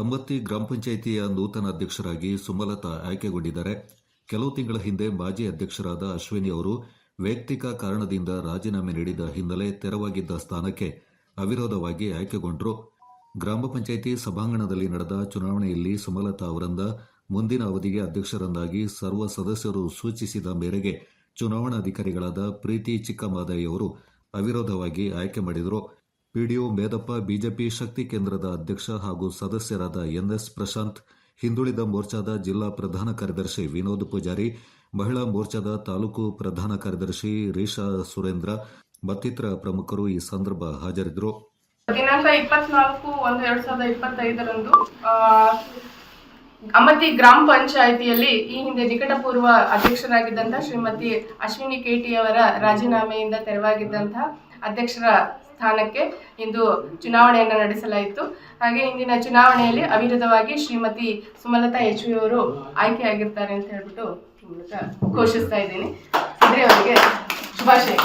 ಅಮ್ಮತ್ತಿ ಗ್ರಾಮ ಪಂಚಾಯಿತಿಯ ನೂತನ ಅಧ್ಯಕ್ಷರಾಗಿ ಸುಮಲತಾ ಆಯ್ಕೆಗೊಂಡಿದ್ದಾರೆ. ಕೆಲವು ತಿಂಗಳ ಹಿಂದೆ ಮಾಜಿ ಅಧ್ಯಕ್ಷರಾದ ಅಶ್ವಿನಿ ಅವರು ವೈಯಕ್ತಿಕ ಕಾರಣದಿಂದ ರಾಜೀನಾಮೆ ನೀಡಿದ ಹಿನ್ನೆಲೆ ತೆರವಾಗಿದ್ದ ಸ್ಥಾನಕ್ಕೆ ಅವಿರೋಧವಾಗಿ ಆಯ್ಕೆಗೊಂಡರು. ಗ್ರಾಮ ಪಂಚಾಯಿತಿ ಸಭಾಂಗಣದಲ್ಲಿ ನಡೆದ ಚುನಾವಣೆಯಲ್ಲಿ ಸುಮಲತಾ ಅವರಿಂದ ಮುಂದಿನ ಅವಧಿಗೆ ಅಧ್ಯಕ್ಷರನ್ನಾಗಿ ಸರ್ವ ಸದಸ್ಯರು ಸೂಚಿಸಿದ ಮೇರೆಗೆ ಚುನಾವಣಾಧಿಕಾರಿಗಳಾದ ಪ್ರೀತಿ ಚಿಕ್ಕಮಾದಯ್ಯವರು ಅವಿರೋಧವಾಗಿ ಆಯ್ಕೆ ಮಾಡಿದರು. ಪಿಡಿಒ ಮೇದಪ್ಪ ಬಿಜೆಪಿ ಶಕ್ತಿ ಕೇಂದ್ರದ ಅಧ್ಯಕ್ಷ ಹಾಗೂ ಸದಸ್ಯರಾದ ಎನ್ಎಸ್ ಪ್ರಶಾಂತ್, ಹಿಂದುಳಿದ ಮೋರ್ಚಾದ ಜಿಲ್ಲಾ ಪ್ರಧಾನ ಕಾರ್ಯದರ್ಶಿ ವಿನೋದ್ ಪೂಜಾರಿ, ಮಹಿಳಾ ಮೋರ್ಚಾದ ತಾಲೂಕು ಪ್ರಧಾನ ಕಾರ್ಯದರ್ಶಿ ರೀಶಾ ಸುರೇಂದ್ರ, ಮತ್ತಿತರ ಪ್ರಮುಖರು ಈ ಸಂದರ್ಭ ಹಾಜರಿದ್ದರು. ದಿನಾಂಕ ಇಪ್ಪತ್ನಾಲ್ಕು ಒಂದು ಎರಡ್ ಸಾವಿರದ ಇಪ್ಪತ್ತೈದರಂದು ಅಮತಿ ಗ್ರಾಮ ಪಂಚಾಯಿತಿಯಲ್ಲಿ ಈ ಹಿಂದೆ ನಿಕಟಪೂರ್ವ ಅಧ್ಯಕ್ಷರಾಗಿದ್ದಂತಹ ಶ್ರೀಮತಿ ಅಶ್ವಿನಿ ಕೆಟಿ ಅವರ ರಾಜೀನಾಮೆಯಿಂದ ತೆರವಾಗಿದ್ದಂತಹ ಅಧ್ಯಕ್ಷರ ಸ್ಥಾನಕ್ಕೆ ಇಂದು ಚುನಾವಣೆಯನ್ನು ನಡೆಸಲಾಯಿತು. ಹಾಗೆ ಇಂದಿನ ಚುನಾವಣೆಯಲ್ಲಿ ಅವಿರೋಧವಾಗಿ ಶ್ರೀಮತಿ ಸುಮಲತಾ ಎಚ್ ವಿ ಅವರು ಆಯ್ಕೆಯಾಗಿರ್ತಾರೆ ಅಂತ ಹೇಳ್ಬಿಟ್ಟು ಮೂಲಕ ಘೋಷಿಸ್ತಾ ಇದ್ದೀನಿ. ಇದ್ರೆ ಅವರಿಗೆ ಶುಭಾಶಯ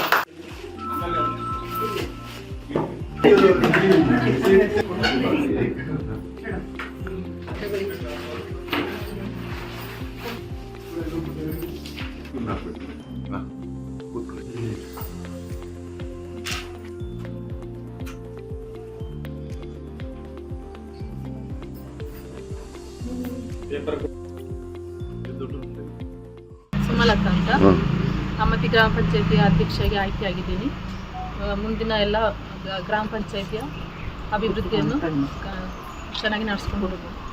ಸುಮಲತಾ ಅಂತ. ಅಮ್ಮತಿ ಗ್ರಾಮ ಪಂಚಾಯತಿಯ ಅಧ್ಯಕ್ಷರಾಗಿ ಆಯ್ಕೆಯಾಗಿದ್ದೀನಿ ಮುಂದಿನ ಎಲ್ಲ ಗ್ರಾಮ ಪಂಚಾಯತಿಯ ಅಭಿವೃದ್ಧಿಯನ್ನು ಚೆನ್ನಾಗಿ ನಡೆಸ್ಕೊಂಡು ಹೋಗ್ಬೇಕು.